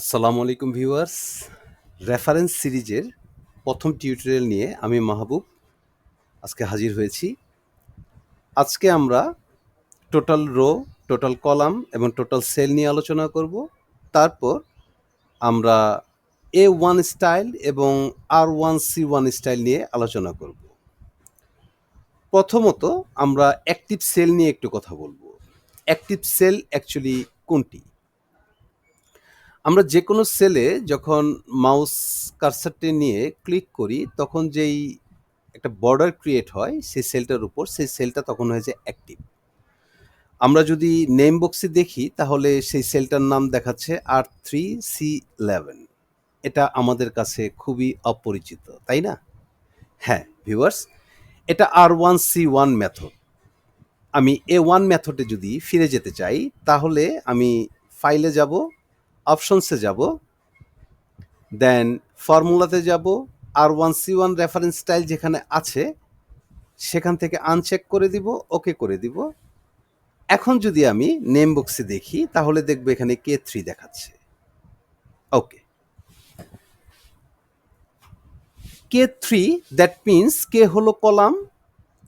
আসসালামু আলাইকুম viewers. Reference সিরিজের প্রথম টিউটোরিয়াল নিয়ে আমি মাহবুব আজকে হাজির হয়েছি। আজকে আমরা টোটাল রো, টোটাল কলাম এবং টোটাল সেল নিয়ে আলোচনা করব। তারপর আমরা এ ওয়ান স্টাইল এবং R one C one style নিয়ে আলোচনা করব। প্রথমত আমরা অ্যাক্টিভ সেল নিয়ে একটু কথা বলব। অ্যাক্টিভ সেল অ্যাকচুয়ালি কোনটি? আমরা যে কোনো সেলে যখন মাউস কার্সারটি নিয়ে ক্লিক করি, তখন যেই একটা বর্ডার ক্রিয়েট হয়, সেই সেলটার উপর, সেই সেলটা তখন হয়ে যায় অ্যাক্টিভ। আমরা যদি নেম বক্সে দেখি, তাহলে সেই সেলটার নাম দেখাচ্ছে আর থ্রি সি ইলেভেন। এটা আমাদের কাছে খুবই অপরিচিত, তাই না? হ্যাঁ ভিউয়ার্স, এটা R one C one method. আমি এ ওয়ান মেথডে যদি ফিরে যেতে চাই, তাহলে আমি ফাইলে যাব অপশনসে যাব, দেন ফর্মুলাতে যাব, R one C one reference style যেখানে আছে, সেখান থেকে আনচেক করে দিব ওকে করে দিব। এখন যদি আমি নেম বক্সে দেখি, তাহলে দেখব এখানে কে থ্রি দেখাচ্ছে। Okay K three that means K হলো কলাম,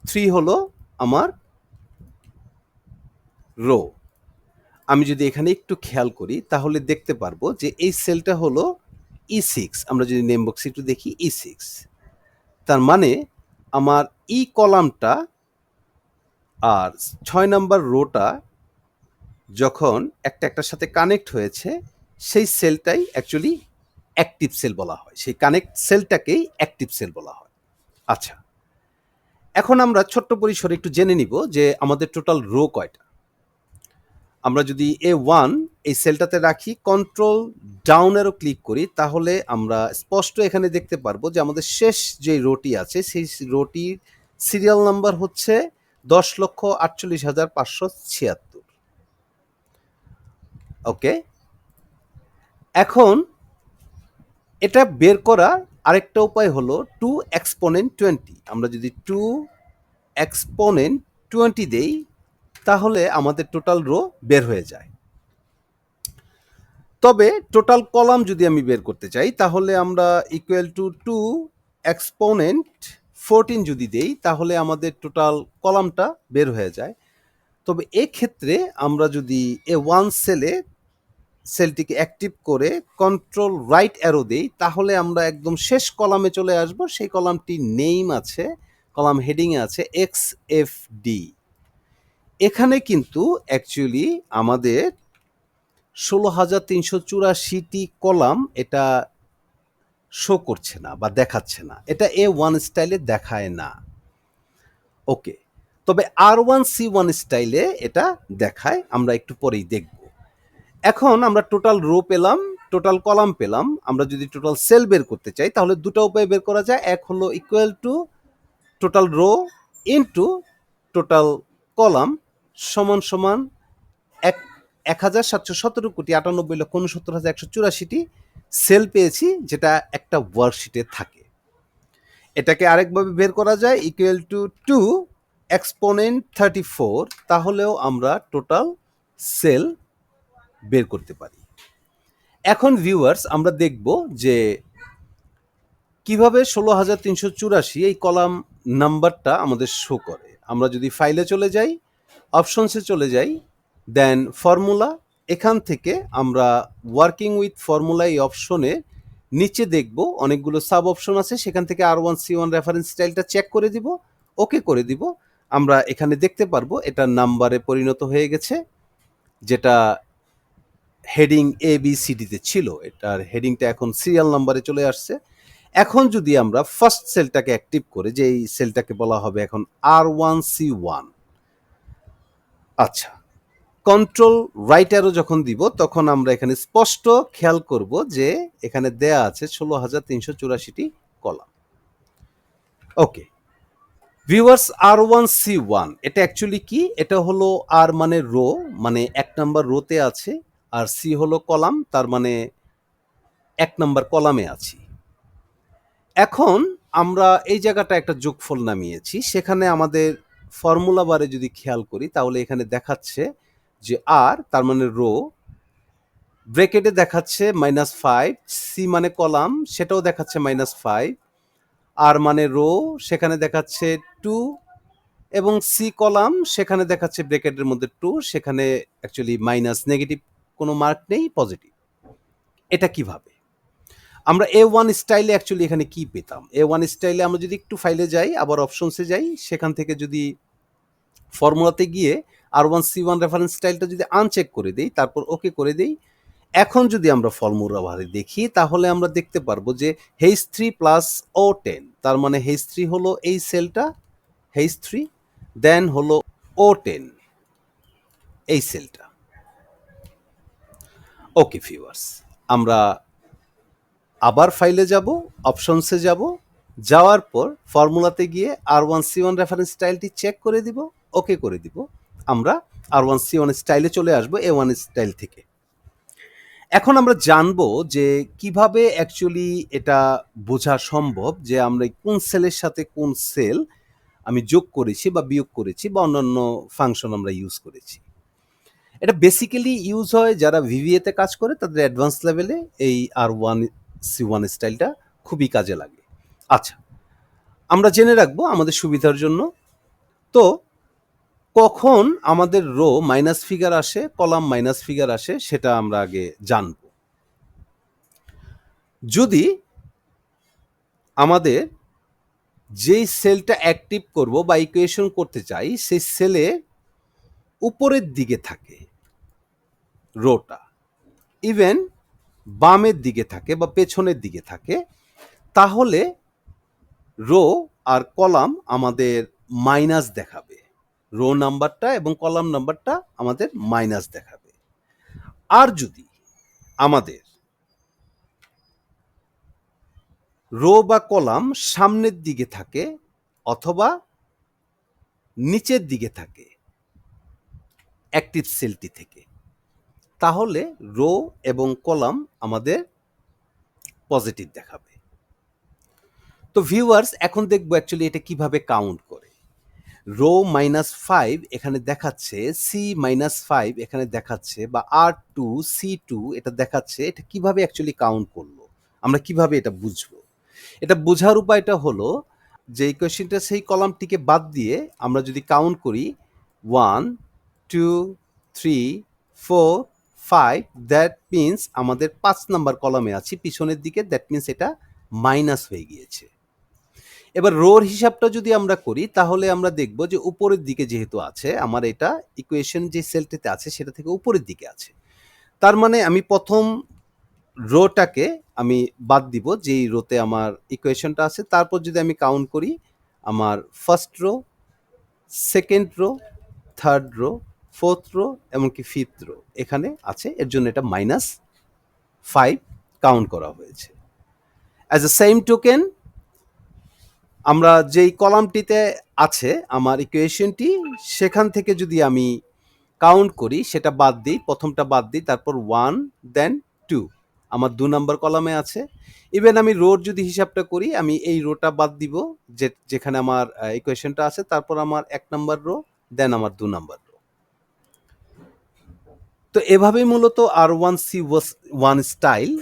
থ্রি হলো আমার রো আমি যদি এখানে একটু খেয়াল করি, তাহলে দেখতে পারব যে এই সেলটা হলো ই সিক্স আমরা যদি নেম বক্সে একটু দেখি ই সিক্স তার মানে আমার ই কলামটা আর ছয় নাম্বার রোটা যখন একটা একটার সাথে কানেক্ট হয়েছে, সেই সেলটাই অ্যাকচুয়ালি অ্যাক্টিভ সেল বলা হয়। সেই কানেক্ট সেলটাকেই অ্যাক্টিভ সেল বলা হয়। আচ্ছা এখন আমরা ছোট্ট পরিসরে একটু জেনে নিব যে আমাদের টোটাল রো কয়টা। আমরা যদি এ ওয়ান এই সেলটাতে রাখি কন্ট্রোল ডাউনেরও ক্লিক করি, তাহলে আমরা স্পষ্ট এখানে দেখতে পারব যে আমাদের শেষ যে রোটি আছে, সেই রোটির সিরিয়াল নাম্বার হচ্ছে দশ লক্ষ আটচল্লিশ হাজার পাঁচশো ছিয়াত্তর। ওকে এখন এটা বের করার আরেকটা উপায় হলো টু এক্সপোনেন্ট টোয়েন্টি আমরা যদি টু এক্সপোনেন্ট টোয়েন্টি দেই তাহলে আমাদের টোটাল রো বের হয়ে যায়। তবে টোটাল কলাম যদি আমি বের করতে চাই, তাহলে আমরা equal to two exponent fourteen যদি দেই, তাহলে আমাদের টোটাল কলামটা বের হয়ে যায়। তবে এক্ষেত্রে আমরা যদি এ ওয়ান সেলে সেলটিকে অ্যাক্টিভ করে কন্ট্রোল রাইট অ্যারো দেই, তাহলে আমরা একদম শেষ কলামে চলে আসব। সেই কলামটি নেইম আছে কলাম হেডিংয়ে আছে এক্স এফ ডি এখানে কিন্তু অ্যাকচুয়ালি আমাদের ষোলো হাজার তিনশো চুরাশিটি কলাম এটা শো করছে না বা দেখাচ্ছে না। এটা এ ওয়ান স্টাইলে দেখায় না। ওকে তবে আর ওয়ান সি ওয়ান স্টাইলে এটা দেখায়, আমরা একটু পরেই দেখব। এখন আমরা টোটাল রো পেলাম টোটাল কলাম পেলাম, আমরা যদি টোটাল সেল বের করতে চাই, তাহলে দুটো উপায় বের করা যায়। এক হলো equal to total row into total column সমান সমান এক এক হাজার সাতশো সতেরো কোটি আটানব্বই লক্ষ উনসত্তর হাজার একশো চুরাশিটি সেল পেয়েছি, যেটা একটা ওয়ার্কশিটে থাকে। এটাকে আরেকভাবে বের করা যায় equal to two exponent thirty four তাহলেও আমরা টোটাল সেল বের করতে পারি। এখন ভিউয়ার্স আমরা দেখব যে কীভাবে ষোলো হাজার তিনশো চুরাশি এই কলাম নাম্বারটা আমাদের শো করে। আমরা যদি ফাইলে চলে যাই অপশনসে চলে যাই, দেন ফর্মুলা, এখান থেকে আমরা ওয়ার্কিং উইথ ফর্মুলা এই অপশনে নিচে দেখব, অনেকগুলো সাব অপশন আছে, সেখান থেকে R one C one reference স্টাইলটা চেক করে দিব ওকে করে দিব। আমরা এখানে দেখতে পারব, এটা নাম্বারে পরিণত হয়ে গেছে, যেটা হেডিং এ বি সিডিতে ছিল। এটার হেডিংটা এখন সিরিয়াল নাম্বারে চলে আসছে। এখন যদি আমরা ফার্স্ট সেলটাকে অ্যাক্টিভ করে যে এই সেলটাকে বলা হবে এখন আর ওয়ান সি ওয়ান আচ্ছা কন্ট্রোল রাইট অ্যারো যখন দিব, তখন আমরা এখানে স্পষ্ট খেয়াল করব যে এখানে দেয়া আছে ষোলো হাজার তিনশো চুরাশিটি column. Okay viewers R one C one এটা অ্যাকচুয়ালি কি? এটা হলো আর মানে রো মানে এক নাম্বার রোতে আছে, আর সি হলো কলাম, তার মানে এক নাম্বার কলামে আছি। এখন আমরা এই জায়গাটা একটা যোগফল নামিয়েছি, সেখানে আমাদের ফর্মুলা বারে যদি খেয়াল করি, তাহলে এখানে দেখাচ্ছে যে আর তার মানে রো ব্রেকেটে দেখাচ্ছে মাইনাস ফাইভ সি মানে কলাম, সেটাও দেখাচ্ছে মাইনাস ফাইভ আর মানে রো, সেখানে দেখাচ্ছে টু এবং সি কলাম, সেখানে দেখাচ্ছে ব্রেকেটের মধ্যে টু সেখানে অ্যাকচুয়ালি মাইনাস নেগেটিভ কোনো মার্ক নেই পজিটিভ এটা কীভাবে? আমরা এ ওয়ান স্টাইলে অ্যাকচুয়ালি এখানে কি পেতাম? এ ওয়ান স্টাইলে আমরা যদি একটু ফাইলে যাই, আবার অপশনসে যাই, সেখান থেকে যদি ফর্মুলাতে গিয়ে R one C one reference স্টাইলটা যদি আনচেক করে দিই, তারপর ওকে করে দিই, এখন যদি আমরা ফর্মুলা ভারে দেখি, তাহলে আমরা দেখতে পারব যে হেইস থ্রি প্লাস ও টেন তার মানে হেইস থ্রি হলো এই সেলটা হেইস থ্রি দেন হলো ও টেন এই সেলটা ওকে ভিউয়ার্স আমরা আবার ফাইলে যাব অপশনসে যাব, যাওয়ার পর ফর্মুলাতে গিয়ে R one C one reference স্টাইলটি check করে দিব ওকে করে দিব। আমরা আর ওয়ান সি ওয়ান স্টাইলে চলে আসব এ ওয়ান স্টাইল থেকে। এখন আমরা জানব যে কীভাবে অ্যাকচুয়ালি এটা বোঝা সম্ভব যে আমরা কোন সেলের সাথে কোন সেল আমি যোগ করেছি বা বিয়োগ করেছি বা অন্যান্য ফাংশন আমরা ইউজ করেছি। এটা বেসিক্যালি ইউজ হয় যারা ভিভিএতে কাজ করে, তাদের অ্যাডভান্স লেভেলে এই আর ওয়ান সি ওয়ান স্টাইলটা খুবই কাজে লাগে। আচ্ছা আমরা জেনে রাখব আমাদের সুবিধার জন্য। তো, কখন আমাদের রো মাইনাস ফিগার আসে কলাম মাইনাস ফিগার আসে, সেটা আমরা আগে জানব। যদি আমাদের যেই সেলটা অ্যাক্টিভ করব বা ইকুয়েশন করতে চাই, সেই সেলে উপরের দিকে থাকে রোটা। ইভেন বামের দিকে থাকে বা পেছনের দিকে থাকে, তাহলে রো আর কলাম আমাদের মাইনাস দেখাবে। রো নাম্বারটা এবং কলাম নাম্বারটা আমাদের মাইনাস দেখাবে। আর যদি আমাদের রো বা কলাম সামনের দিকে থাকে অথবা নিচের দিকে থাকে অ্যাক্টিভ সেলটি থেকে তাহলে রো এবং কলাম আমাদের পজিটিভ দেখাবে। তো ভিউয়ার্স এখন দেখব অ্যাকচুয়ালি এটা কীভাবে কাউন্ট করে। রো মাইনাস ফাইভ এখানে দেখাচ্ছে সি মাইনাস ফাইভ এখানে দেখাচ্ছে, বা আর টু সি টু এটা দেখাচ্ছে, এটা কীভাবে অ্যাকচুয়ালি কাউন্ট করল? আমরা কীভাবে এটা বুঝব? এটা বোঝার উপায়টা হলো যে ইকুয়েশনটা সেই কলামটিকে বাদ দিয়ে আমরা যদি কাউন্ট করি one two three four five that means আমাদের পাঁচ নাম্বার কলামে আছি, পিছনের দিকে দ্যাট মিন্স এটা মাইনাস হয়ে গিয়েছে। এবার রোর হিসাবটা যদি আমরা করি, তাহলে আমরা দেখব যে উপরের দিকে যেহেতু আছে, আমার এটা ইকুয়েশন যে সেলটিতে আছে, সেটা থেকে উপরের দিকে আছে। তার মানে আমি প্রথম রোটাকে আমি বাদ দিব, যেই রোতে আমার ইকুয়েশনটা আছে। তারপর যদি আমি কাউন্ট করি, আমার first row second row third row fourth row এমনকি ফিফথ রো এখানে আছে। এর জন্য এটা মাইনাস ফাইভ কাউন্ট করা হয়েছে। অ্যাজ এ সেম টোকেন আমরা যেই কলামটিতে আছে, আমার ইকুয়েশনটি সেখান থেকে যদি আমি কাউন্ট করি, সেটা বাদ দিই, প্রথমটা বাদ দিই, তারপর ওয়ান দেন টু আমার দু নম্বর কলামে আছে। ইভেন আমি রোড যদি হিসাবটা করি, আমি এই রোটা বাদ দিব, যে, যেখানে আমার ইকুয়েশনটা আছে, তারপর আমার এক নম্বর রো দেন আমার দু নম্বর রো তো এভাবেই মূলত R one C one style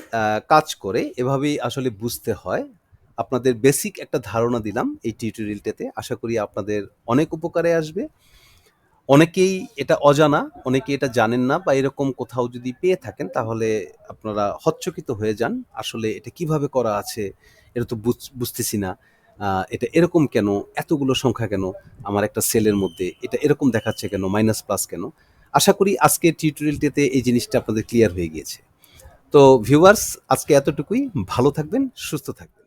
কাজ করে। এভাবেই আসলে বুঝতে হয়। আপনাদের বেসিক একটা ধারণা দিলাম এই টিউটোরিয়ালটাতে আশা করি আপনাদের অনেক উপকারে আসবে। অনেকেই এটা অজানা, অনেকেই এটা জানেন না বা এরকম কোথাও যদি পেয়ে থাকেন তাহলে আপনারা হচ্চকিত হয়ে যান। আসলে এটা কীভাবে করা আছে এটা তো বুঝ- বুঝতেছি না। এটা এরকম কেন? এতগুলো সংখ্যা কেন? আমার একটা সেলের মধ্যে এটা এরকম দেখাচ্ছে কেন? মাইনাস প্লাস কেন? আশা করি আজকের টিউটোরিয়ালটিতে এই জিনিসটা আপনাদের ক্লিয়ার হয়ে গিয়েছে। তো ভিউয়ার্স আজকে এতটুকুই। ভালো থাকবেন, সুস্থ থাকবেন।